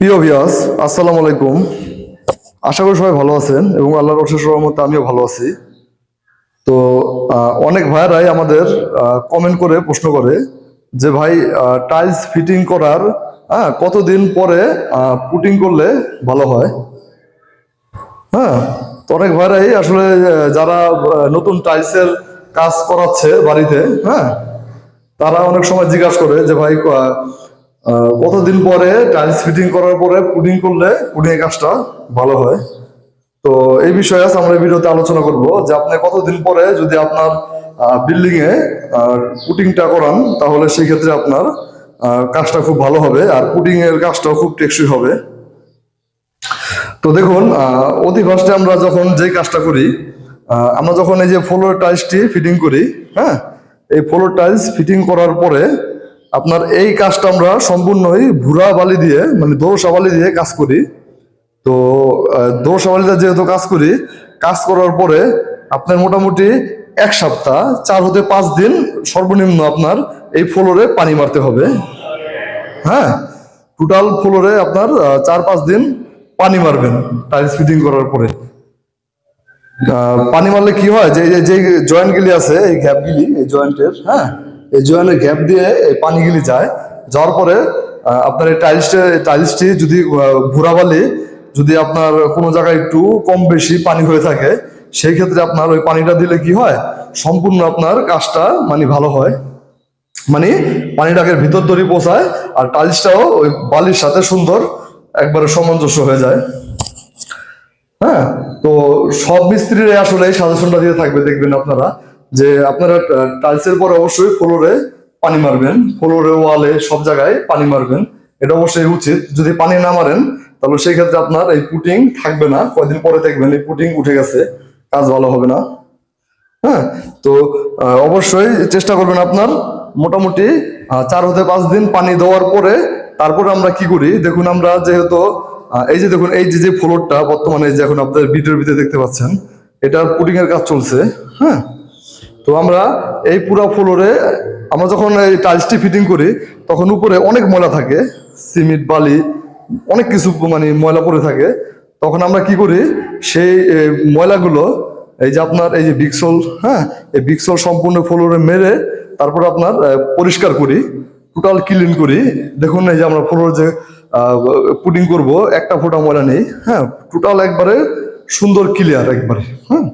প্রিয় ভিয়াস আসসালামু আলাইকুম। আশা করি সবাই ভালো আছেন এবং আল্লাহর অশেষ রহমতে আমিও ভালো আছি। তো অনেক ভাইয়ারাই আমাদের কমেন্ট করে, প্রশ্ন করে যে ভাই টাইলস ফিটিং করার হ্যাঁ কতদিন পরে পুটিং করলে ভালো হয়? হ্যাঁ তো অনেক ভাইরাই আসলে যারা নতুন টাইলসের কাজ করাচ্ছে বাড়িতে হ্যাঁ তারা অনেক সময় জিজ্ঞাসা করে যে ভাই কতদিন পরে টাইলস ফিটিং করার পরে পুডিং করলে পুডিং কাজটা ভালো হয়? তো এই বিষয়ে আজ আমরা ভিডিওতে আলোচনা করব যে আপনি কতদিন পরে যদি আপনার বিল্ডিং এ পুটিংটা করান, তাহলে সেই ক্ষেত্রে আপনার কাজটা খুব ভালো হবে আর পুডিং এর কাজটাও খুব টেকসই হবে। তো দেখুন অতি ফার্স্টে আমরা যখন যে কাজটা করি আমরা যখন এই যে ফ্লোর টাইলসটি ফিটিং করি হ্যাঁ এই ফ্লোর টাইলস ফিটিং করার পরে আপনার এই কাজটা আমরা সম্পূর্ণই ভুরা বালি দিয়ে মানে দোরসা বালি দিয়ে কাজ করি। তো দোরসা বালিতে যেহেতু কাজ করি, কাজ করার পরে আপনার মোটামুটি এক সপ্তাহ, চার হতে পাঁচ দিন সর্বনিম্ন আপনার এই ফ্লোরে পানি মারতে হবে। হ্যাঁ টোটাল ফ্লোরে আপনার চার পাঁচ দিন পানি মারবেন টাইলস ফিটিং করার পরে। পানি মারলে কি হয়, যে যে জয়েন্ট গুলি আছে, এই গ্যাপ গুলি, এই জয়েন্টের হ্যাঁ এই জয়েন্টের গ্যাপ দিয়ে পানিগুলি যায়। যাওয়ার পরে আপনার এই টাইলসটা টাইলসটি যদি আহ, ভুরা বালি যদি আপনার কোনো জায়গায় একটু কম বেশি পানি হয়ে থাকে সেই ক্ষেত্রে আপনার ওই পানিটা দিলে কি হয়? সম্পূর্ণ আপনার কাজটা মানে ভালো হয়। মানে পানিটাকে ভিতর তৈরি পৌঁছায় আর টাইলসটাও ওই বালির সাথে সুন্দর একবারে সামঞ্জস্য হয়ে যায়। হ্যাঁ তো সব মিস্ত্রিরা আসলে এই সাজেশনটা দিয়ে থাকবে দেখবেন আপনারা। যে আপনারা টাইলসের পর অবশ্যই ফ্লোরে পানি মারবেন। ফ্লোরে ওয়ালে সব জায়গায় পানি মারবেন। এটা অবশ্যই উচিত। যদি পানি না মারেন, তাহলে সেই ক্ষেত্রে আপনার এই পুটিং থাকবে না। কয়দিন পরে দেখবেন এই পুটিং উঠে গেছে। কাজ ভালো হবে না। হ্যাঁ তো অবশ্যই চেষ্টা করবেন আপনার মোটামুটি চার হতে পাঁচ দিন পানি দেওয়ার পরে তারপরে আমরা কি করি? দেখুন আমরা যেহেতু এই যে দেখুন, এই যে যে ফ্লোরটা বর্তমানে যে এখন আপনার ভিডিওর ভিতরে দেখতে পাচ্ছেন, এটার পুটিং এর কাজ চলছে। হ্যাঁ তো আমরা এই পুরো ফ্লোরে আমরা যখন এই টাইলসটি ফিটিং করি, তখন উপরে অনেক ময়লা থাকে সিমেন্ট বালি, অনেক কিছু মানে ময়লা পড়ে থাকে। তখন আমরা কি করি, সেই ময়লাগুলো, এই যে আপনার এই যে বিক্সল হ্যাঁ এই বিক্সল সম্পূর্ণ ফ্লোরে মেরে তারপর আপনার পরিষ্কার করি টোটাল ক্লিন করি। দেখুন এই যে আমরা ফ্লোর যে পুডিং করব, একটা ফোঁটা ময়লা নেই হ্যাঁ টোটাল একবারে সুন্দর ক্লিয়ার একবারে হ্যাঁ।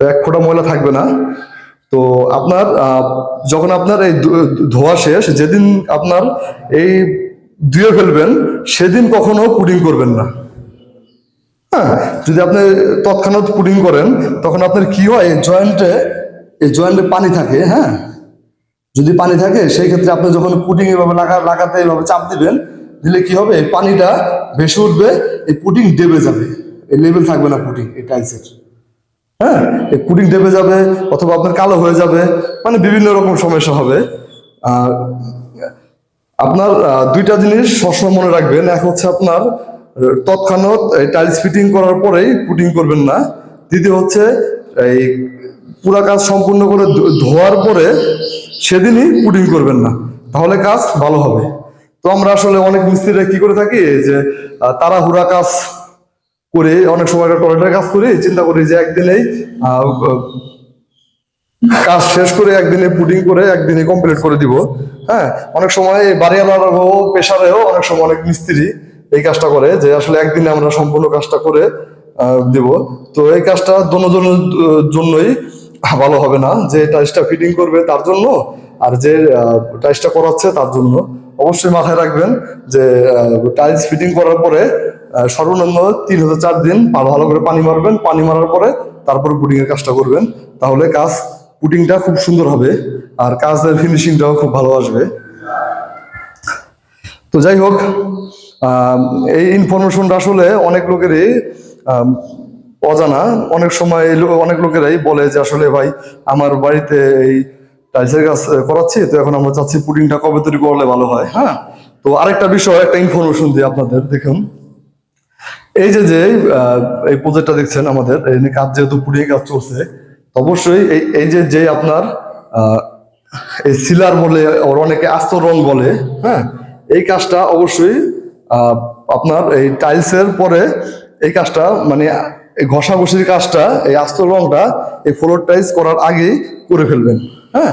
এক ফোঁটা ময়লা থাকবে না। তো আপনার যখন আপনার এই ধোয়া শেষ, যেদিন আপনার এই ধুয়ে ফেলবেন, সেদিন কখনো পুডিং করবেন না। হ্যাঁ যদি আপনি তৎক্ষণাৎ পুডিং করেন, তখন আপনার কি হয় জয়েন্টে, এই জয়েন্টে পানি থাকে হ্যাঁ? যদি পানি থাকে, সেই ক্ষেত্রে আপনি যখন পুডিং এভাবে লাগা, লাগাতে এভাবে চাপ দিবেন, দিলে কি হবে পানিটা ভেসে উঠবে, এই পুডিং ডেবে যাবে। এই লেভেল থাকবে না পুডিং, এই টাইলসের হ্যাঁ? পুডিং ডেবে যাবে অথবা আপনার কালো হয়ে যাবে মানে বিভিন্ন রকম সমস্যা হবে। আর আপনার দুইটা জিনিস সবসময় মনে রাখবেন। এক হচ্ছে আপনার তৎক্ষণাৎ টাইলস ফিটিং করার পরেই পুটিং করবেন না। দ্বিতীয় হচ্ছে এই পুরা কাজ সম্পূর্ণ করে ধোয়ার পরে সেদিনই পুটিং করবেন না। তাহলে কাজ ভালো হবে। তো আমরা আসলে অনেক মিস্ত্রিরা কি করে থাকি যে আহ, তাড়াহুড়া কাজ করে অনেক সময় টয়লেটের কাজ করি, চিন্তা করি যে একদিনেই কাজ শেষ করে একদিনে পুডিং করে একদিনে কমপ্লিট করে দিব। হ্যাঁ অনেক সময় বাড়িওয়ালারও, পেশারেও অনেক সময় অনেক মিস্ত্রি এই কাজটা করে যে আসলে একদিনে আমরা সম্পূর্ণ কাজটা করে দিব। তো এই কাজটা দোনোজনের জন্যই ভালো হবে না। যে টাইলসটা ফিটিং করবে তার জন্য, আর যে টাইলসটা করাচ্ছে তার জন্য। অবশ্যই মাথায় রাখবেন যে টাইলস ফিটিং করার পরে সর্বনিম্ন তিন হতে চার দিন ভালো করে পানি মারবেন। পানি মারার পরে তারপর পুডিং এর কাজটা করবেন। তাহলে কাজ পুটিংটা খুব সুন্দর হবে আর কাজের ফিনিশিংটাও খুব ভালো আসবে। তো যাই হোক এই ইনফরমেশনটা আসলে অনেক লোকেরই অজানা। অনেক সময় অনেক লোকেরাই বলে যে, আসলে ভাই, আমার বাড়িতে এই টাইলসের কাজ করাচ্ছি, তো এখন আমরা চাচ্ছি পুডিংটা কবে তৈরি করলে ভালো হয় হ্যাঁ? তো আরেকটা বিষয়, একটা ইনফরমেশন দিই আপনাদের, দেখুন। এই যে যে এই প্রজেক্টটা দেখছেন আমাদের, এই কাজ যেহেতু পুডিং কাজ চলছে অবশ্যই এই এই যে যে আপনার এই সিলার বলে ওর অনেকে আস্ত রং বলে হ্যাঁ? এই কাজটা অবশ্যই আপনার এই টাইলসের পরে এই কাজটা মানে এই ঘষাঘষির কাজটা, এই আস্ত রংটা এই ফ্লোর টাইলস করার আগেই করে ফেলবেন। হ্যাঁ?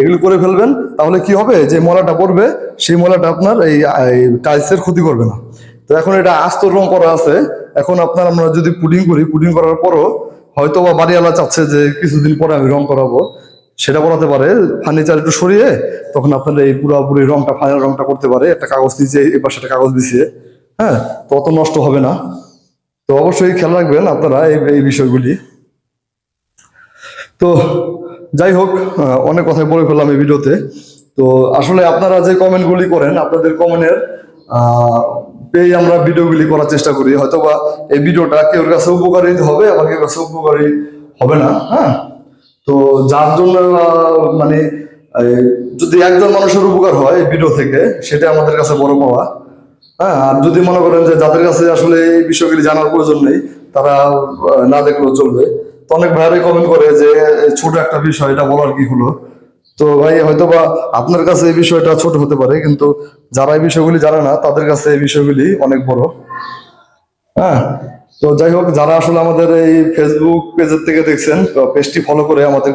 এগুলো করে ফেলবেন, তাহলে কি হবে? যে মলাটা পড়বে, সেই মলাটা আপনার এই টাইলসের ক্ষতি করবে না। তো এখন এটা আস্ত রং করা আছে। এখন আপনার আমরা যদি পুডিং করি, পুডিং করার পরও হয়তো বা বাড়িওয়ালা চাচ্ছে যে কিছুদিন পরে আমি রং করাবো। সেটা বলাতে পারে ফার্নিচার একটু সরিয়ে তখন আপনার এই পুরোপুরি রংটা ফাইনাল রংটা করতে পারে। একটা কাগজ নিচে এই পাশে একটা কাগজ দিছিয়ে হ্যাঁ? তো অত নষ্ট হবে না। তো অবশ্যই খেয়াল রাখবেন আপনারা এই বিষয়গুলি। তো যাই হোক অনেক কথাই বলে ফেললাম এই ভিডিওতে। তো আসলে আপনারা যে কমেন্টগুলি করেন, আপনাদের কমেন্টের পেয়ে আমরা ভিডিওগুলি করার চেষ্টা করি। হয়তো বা এই ভিডিওটা কেউ কাছে উপকারী হবে, আবার কেউ কাছে উপকারী হবে না হ্যাঁ? তো যার জন্য মানে যদি একজন মানুষের উপকার হয় এই ভিডিও থেকে, সেটা আমাদের কাছে বড় পাওয়া হ্যাঁ? আর যদি মনে করেন যে যাদের কাছে আসলে এই বিষয়গুলি জানার প্রয়োজন নেই, তারা না দেখলেও চলবে। অনেক ভাইয়ারাই কমেন্ট করে যে ছোট একটা বিষয়, এটা বলার কি হলো? তো ভাই হয়তো বা আপনার কাছে এই বিষয়টা ছোট হতে পারে, কিন্তু যারা এই বিষয়গুলি জানে না, তাদের কাছে এই বিষয়গুলি অনেক বড়। হ্যাঁ তো যাই হোক, যারা আসলে আমাদের এই ফেসবুক পেজের থেকে দেখছেন পেজটি ফলো করে আমাদের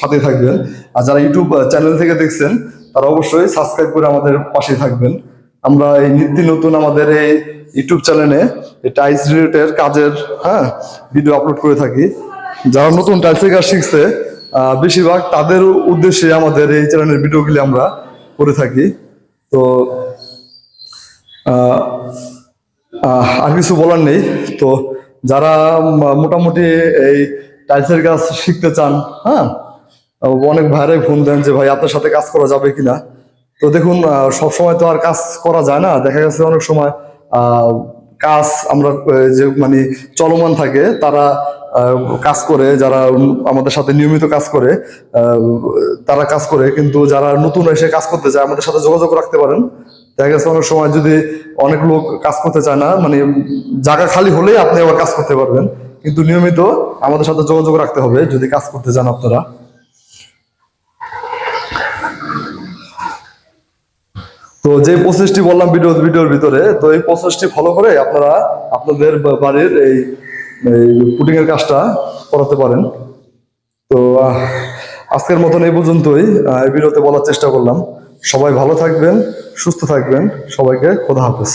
সাথে থাকবেন। আর যারা ইউটিউব চ্যানেল থেকে দেখছেন, তারা অবশ্যই সাবস্ক্রাইব করে আমাদের পাশে থাকবেন। আমরা এই নিত্য নতুন আমাদের এই ইউটিউব চ্যানেলে টাইলস রিলেটেড কাজের হ্যাঁ ভিডিও আপলোড করে থাকি। যারা নতুন টাইলসের কাজ শিখছে বেশিরভাগ তাদের উদ্দেশ্যে আমাদের এই চ্যানেলের ভিডিওগুলি আমরা করে থাকি। তো আর কিছু বলার নেই। তো, যারা মোটামুটি এই টাইলসের কাজ শিখতে চান হ্যাঁ অনেক ভাইরাই ফোন দেন যে, ভাই, আপনার সাথে কাজ করা যাবে কিনা? তো দেখুন সবসময় তো আর কাজ করা যায় না। দেখা গেছে অনেক সময় কাজ আমরা যে মানে চলমান থাকে, তারা কাজ করে, যারা আমাদের সাথে নিয়মিত কাজ করে তারা কাজ করে, কিন্তু যারা নতুন এসে কাজ করতে চায়, আমাদের সাথে যোগাযোগ রাখতে পারেন। দেখা গেছে অনেক সময় যদি অনেক লোক কাজ করতে চায় না মানে জায়গা খালি হলেই আপনি আবার কাজ করতে পারবেন। কিন্তু নিয়মিত আমাদের সাথে যোগাযোগ রাখতে হবে, যদি কাজ করতে চান আপনারা। তো যে প্রসেসটি বললাম ভিডিও ভিডিওর ভিতরে, তো এই প্রসেসটি ফলো করে আপনারা আপনাদের বাড়ির এই পুটিং এর কাজটা করাতে পারেন। তো আজকের মতন এই পর্যন্তই। এই ভিডিওতে বলার চেষ্টা করলাম। সবাই ভালো থাকবেন, সুস্থ থাকবেন। সবাইকে খোদা হাফেজ।